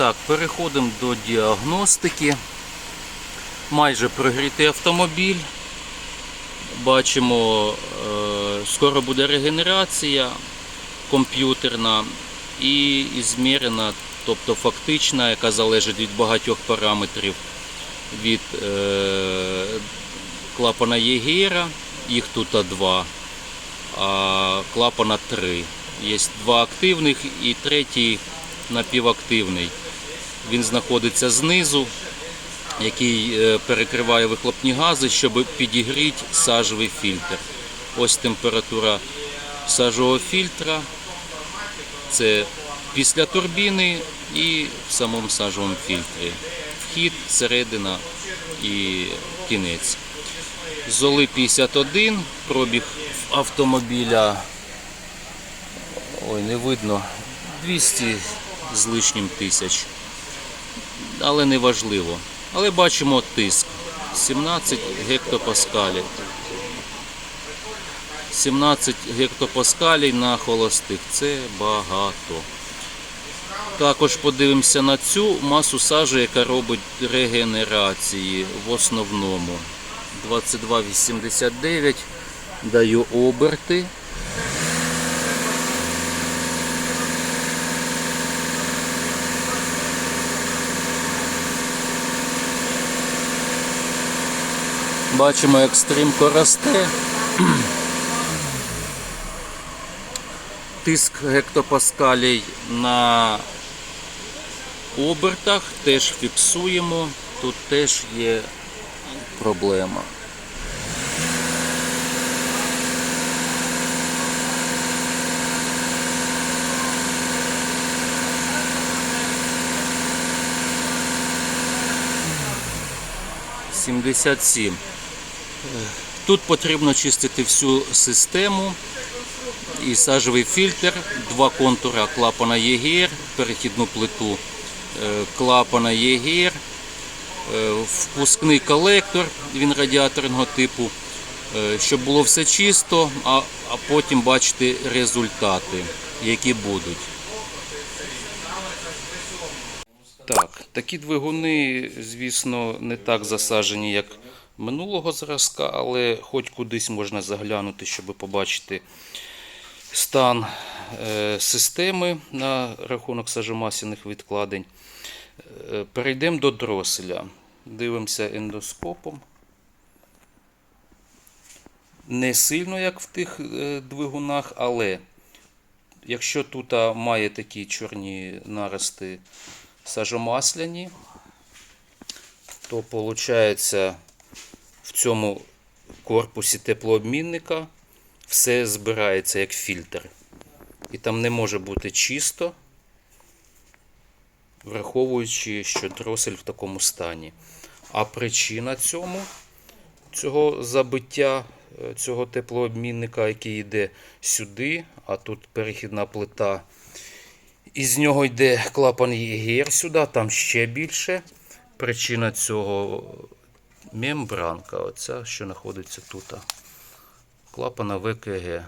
Так, переходимо до діагностики. Майже прогрітий автомобіль. Бачимо, е, скоро буде регенерація комп'ютерна і змірена, тобто фактична, яка залежить від багатьох параметрів від е, клапана Єгера, їх тут два, а клапана три. Є два активних і третій напівактивний. Він знаходиться знизу, який е, перекриває вихлопні гази, щоб підігріти сажовий фільтр. Ось температура сажового фільтра. Це після турбіни і в самому сажовому фільтрі. Вхід, середина і кінець. Золи 51, пробіг автомобіля. Ой, не видно. 200 з лишнім тисяч. Але не важливо. Але бачимо тиск. 17 гектопаскалів. 17 гектопаскалів на холостих. Це багато. Також подивимося на цю масу сажі, яка робить регенерації в основному. 22,89. Даю оберти. Бачимо, як стрімко росте. Тиск гектопаскалей на обертах теж фіксуємо. Тут теж є проблема. Сімдесят сім. Тут потрібно чистити всю систему і сажевий фільтр, два контура клапана ЄГР, перехідну плиту е, клапана ЄГР, е, впускний колектор, він радіаторного типу, е, щоб було все чисто, а, потім бачити результати, які будуть. Так, такі двигуни, звісно, не так засаджені, як минулого зразка, але хоч кудись можна заглянути, щоб побачити стан е, системи на рахунок сажомасляних відкладень. Е, Перейдемо до дроселя. Дивимося ендоскопом. Не сильно, як в тих е, двигунах, але якщо тут має такі чорні нарости сажомасляні, то виходить в цьому корпусі теплообмінника все збирається як фільтр. І там не може бути чисто, враховуючи, що дросель в такому стані. А причина цьому, цього забиття е, цього теплообмінника, який йде сюди, а тут перехідна плита. Із нього йде клапан ЄГР сюди, там ще більше. Причина цього мембранка, оця, що знаходиться тут. Клапана ВКГ.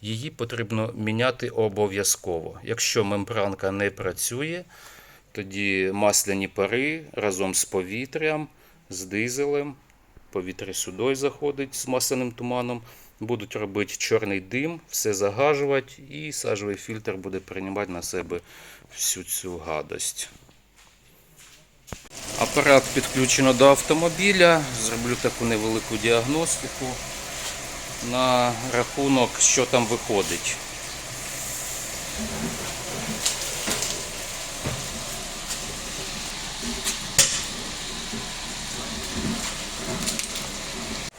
Її потрібно міняти обов'язково. Якщо мембранка не працює, тоді масляні пари разом з повітрям, з дизелем, повітря сюди заходить з масляним туманом, будуть робити чорний дим, все загажувати, і сажовий фільтр буде приймати на себе всю цю гадость. Апарат підключено до автомобіля. Зроблю таку невелику діагностику на рахунок, що там виходить.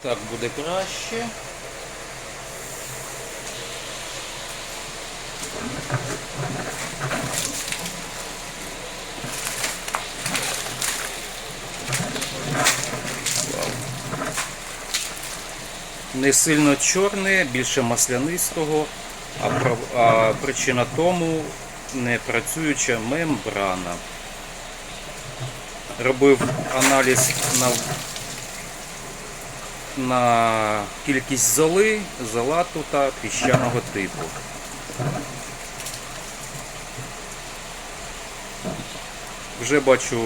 Так буде краще. Не сильно чорне, більше маслянистого, а, а причина тому не працююча мембрана. Робив аналіз на, на кількість золи, золату та піщаного типу. Вже бачу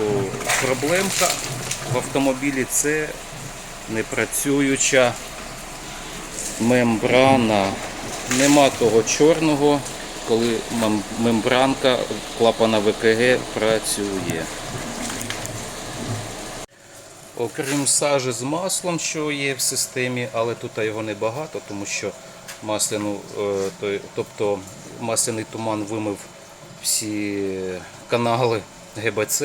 проблемка в автомобілі це непрацююча мембрана. Нема того чорного, коли мембранка клапана ВКГ працює. Окрім сажі з маслом, що є в системі, але тут його небагато, тому що масляну, е, тобто масляний туман вимив всі канали ГБЦ,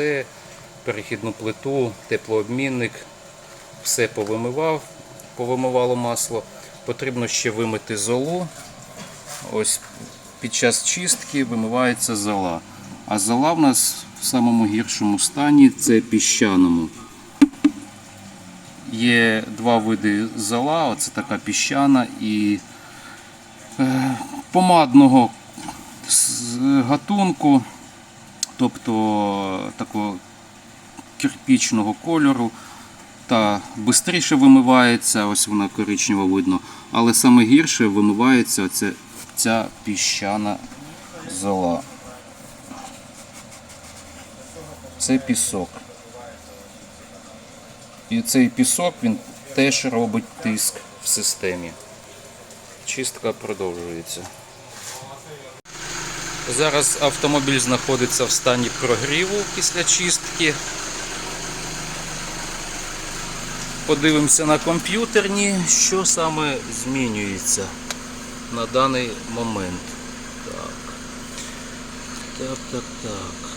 перехідну плиту, теплообмінник, все повимивав, повимивало масло. Потрібно ще вимити золу. Ось під час чистки вимивається зола. А зола в нас в самому гіршому стані це піщаному. Є два види зола, оце така піщана і е, помадного гатунку, тобто такого кирпічного кольору. Та швидше вимивається, ось вона коричнева видно, але саме гірше вимивається оце, ця піщана зола. Це пісок. І цей пісок він теж робить тиск в системі. Чистка продовжується. Зараз автомобіль знаходиться в стані прогріву після чистки. Подивимося на комп'ютерні, що саме змінюється на даний момент. Так. Так, так, так.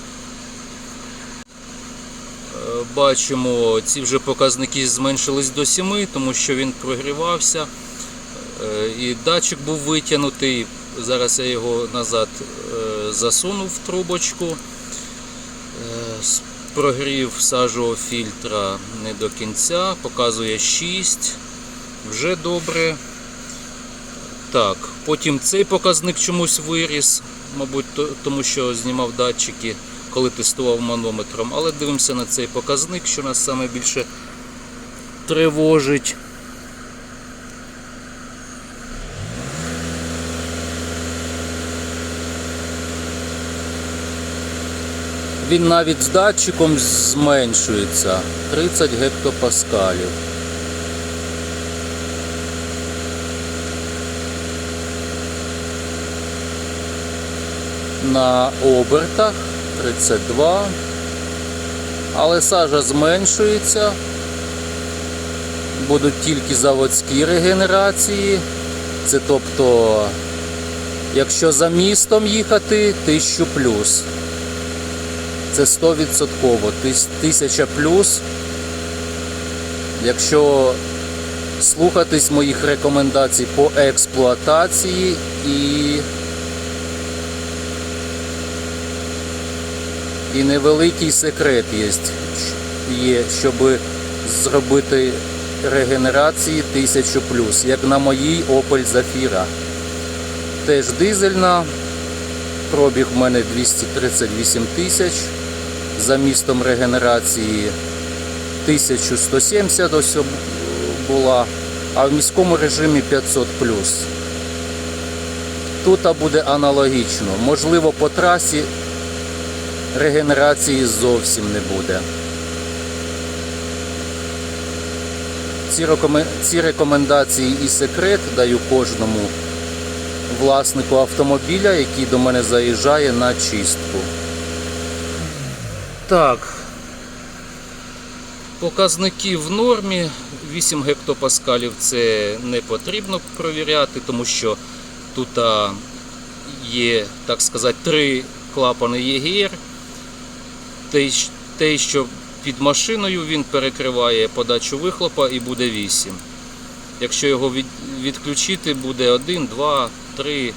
Е, Бачимо, ці вже показники зменшились до 7, тому що він прогрівався. Е, І датчик був витягнутий. Зараз я його назад е, засунув в трубочку. Прогрів сажового фільтра не до кінця, показує 6. Вже добре. Так, потім цей показник чомусь виріс, мабуть, тому що знімав датчики, коли тестував манометром. Але дивимося на цей показник, що нас саме більше тривожить. Він навіть з датчиком зменшується 30 гектопаскалів. На обертах 32. Але сажа зменшується. Будуть тільки заводські регенерації. Це тобто, якщо за містом їхати, 1000 плюс. Це 100%. Тис- Тисяча плюс. Якщо слухатись моїх рекомендацій по експлуатації і, і невеликий секрет є, є щоб зробити регенерації 1000 плюс, як на моїй Opel Zafira. Теж дизельна, Пробіг в мене 238 тисяч. За містом регенерації 1170 ось була, а в міському режимі 500 Тут буде аналогічно. Можливо, по трасі регенерації зовсім не буде. Ці рекомендації і секрет даю кожному власнику автомобіля, який до мене заїжджає на чистку. Так. Показники в нормі. 8 гектопаскалів це не потрібно провіряти, тому що тут є, так сказати, три клапани ЄГР. Те, що під машиною він перекриває подачу вихлопа і буде 8. Якщо його відключити, буде 1, 2, 3,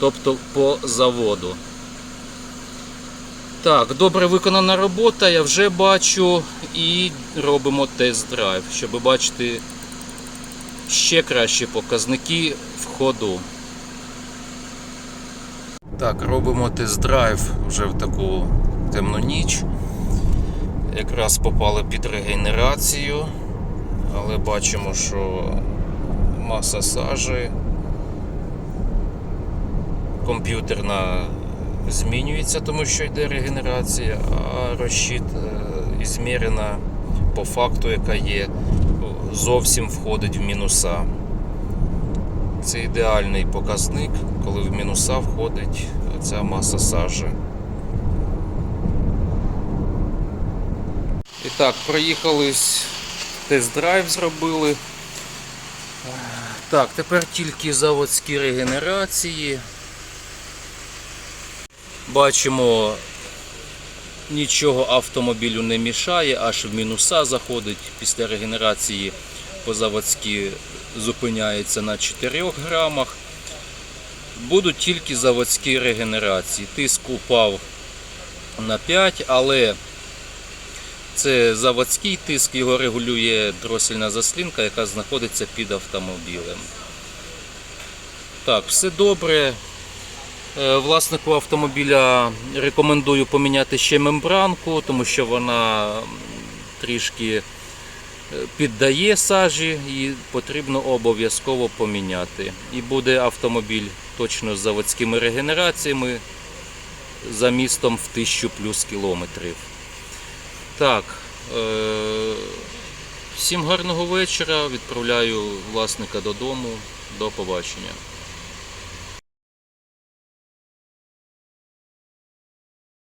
тобто по заводу. Так, добре виконана робота, я вже бачу і робимо тест-драйв, щоб бачити ще кращі показники в ходу. Так, робимо тест-драйв вже в таку темну ніч. Якраз попали під регенерацію, але бачимо, що маса сажі, комп'ютерна змінюється, тому що йде регенерація, а розчіт е, ізмірена по факту, яка є, зовсім входить в мінуса. Це ідеальний показник, коли в мінуса входить ця маса сажі. І так, проїхались, тест-драйв зробили. Так, тепер тільки заводські регенерації. Бачимо, нічого автомобілю не мішає, аж в мінуса заходить після регенерації по заводськи зупиняється на 4 грамах. Будуть тільки заводські регенерації. Тиск упав на 5, але це заводський тиск, його регулює дросільна заслінка, яка знаходиться під автомобілем. Так, все добре. Е, Власнику автомобіля рекомендую поміняти ще мембранку, тому що вона трішки е, піддає сажі і потрібно обов'язково поміняти. І буде автомобіль точно з заводськими регенераціями за містом в 1000 плюс кілометрів. Так. Е- всім гарного вечора. Відправляю власника додому. До побачення.